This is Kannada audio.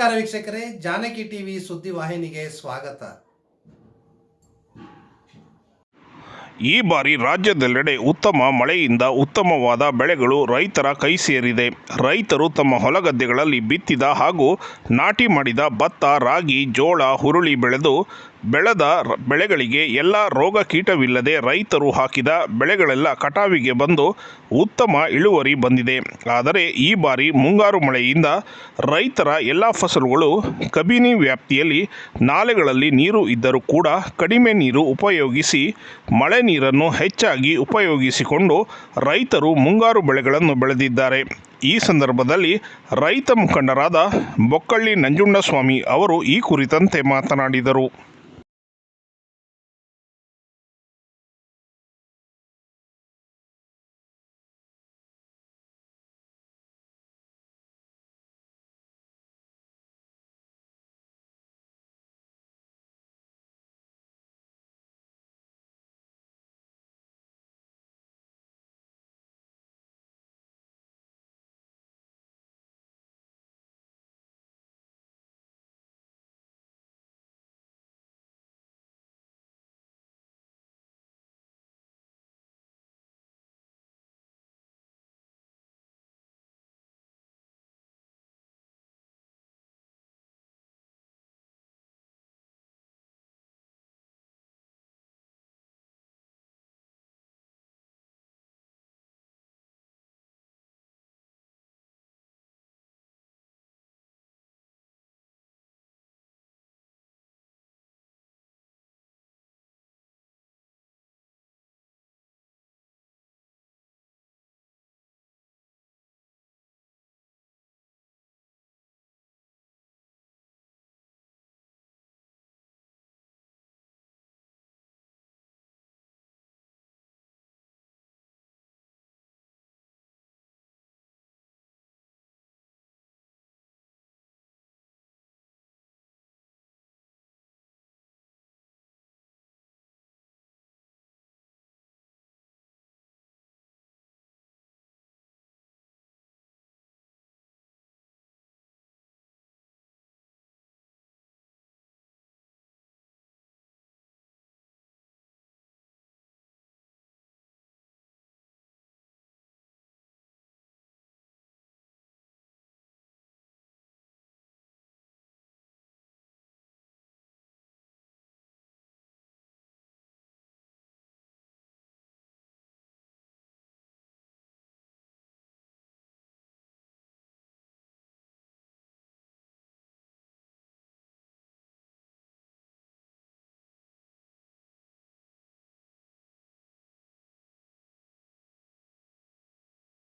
ವೀಕ್ಷಕರೇ ಜಾನಕಿ ಟಿವಿ ಸುದ್ದಿ ವಾಹಿನಿಗೆ ಸ್ವಾಗತ. ಈ ಬಾರಿ ರಾಜ್ಯದೆಲ್ಲೆಡೆ ಉತ್ತಮ ಮಳೆಯಿಂದ ಉತ್ತಮವಾದ ಬೆಳೆಗಳು ರೈತರ ಕೈ ಸೇರಿದೆ. ರೈತರು ತಮ್ಮ ಹೊಲಗದ್ದೆಗಳಲ್ಲಿ ಬಿತ್ತಿದ ಹಾಗೂ ನಾಟಿ ಮಾಡಿದ ಭತ್ತ, ರಾಗಿ, ಜೋಳ, ಹುರುಳಿ ಬೆಳೆದು ಬೆಳೆದ ಬೆಳೆಗಳಿಗೆ ಎಲ್ಲ ರೋಗ ಕೀಟವಿಲ್ಲದೆ ರೈತರು ಹಾಕಿದ ಬೆಳೆಗಳೆಲ್ಲ ಕಟಾವಿಗೆ ಬಂದು ಉತ್ತಮ ಇಳುವರಿ ಬಂದಿದೆ. ಆದರೆ ಈ ಬಾರಿ ಮುಂಗಾರು ಮಳೆಯಿಂದ ರೈತರ ಎಲ್ಲ ಫಸಲುಗಳು ಕಬಿನಿ ವ್ಯಾಪ್ತಿಯಲ್ಲಿ ನಾಲೆಗಳಲ್ಲಿ ನೀರು ಇದ್ದರೂ ಕೂಡ ಕಡಿಮೆ ನೀರು ಉಪಯೋಗಿಸಿ ಮಳೆ ನೀರನ್ನು ಹೆಚ್ಚಾಗಿ ಉಪಯೋಗಿಸಿಕೊಂಡು ರೈತರು ಮುಂಗಾರು ಬೆಳೆಗಳನ್ನು ಬೆಳೆದಿದ್ದಾರೆ. ಈ ಸಂದರ್ಭದಲ್ಲಿ ರೈತ ಮುಖಂಡರಾದ ಬೊಕ್ಕಳ್ಳಿ ನಂಜುಂಡಸ್ವಾಮಿ ಅವರು ಈ ಕುರಿತಂತೆ ಮಾತನಾಡಿದರು.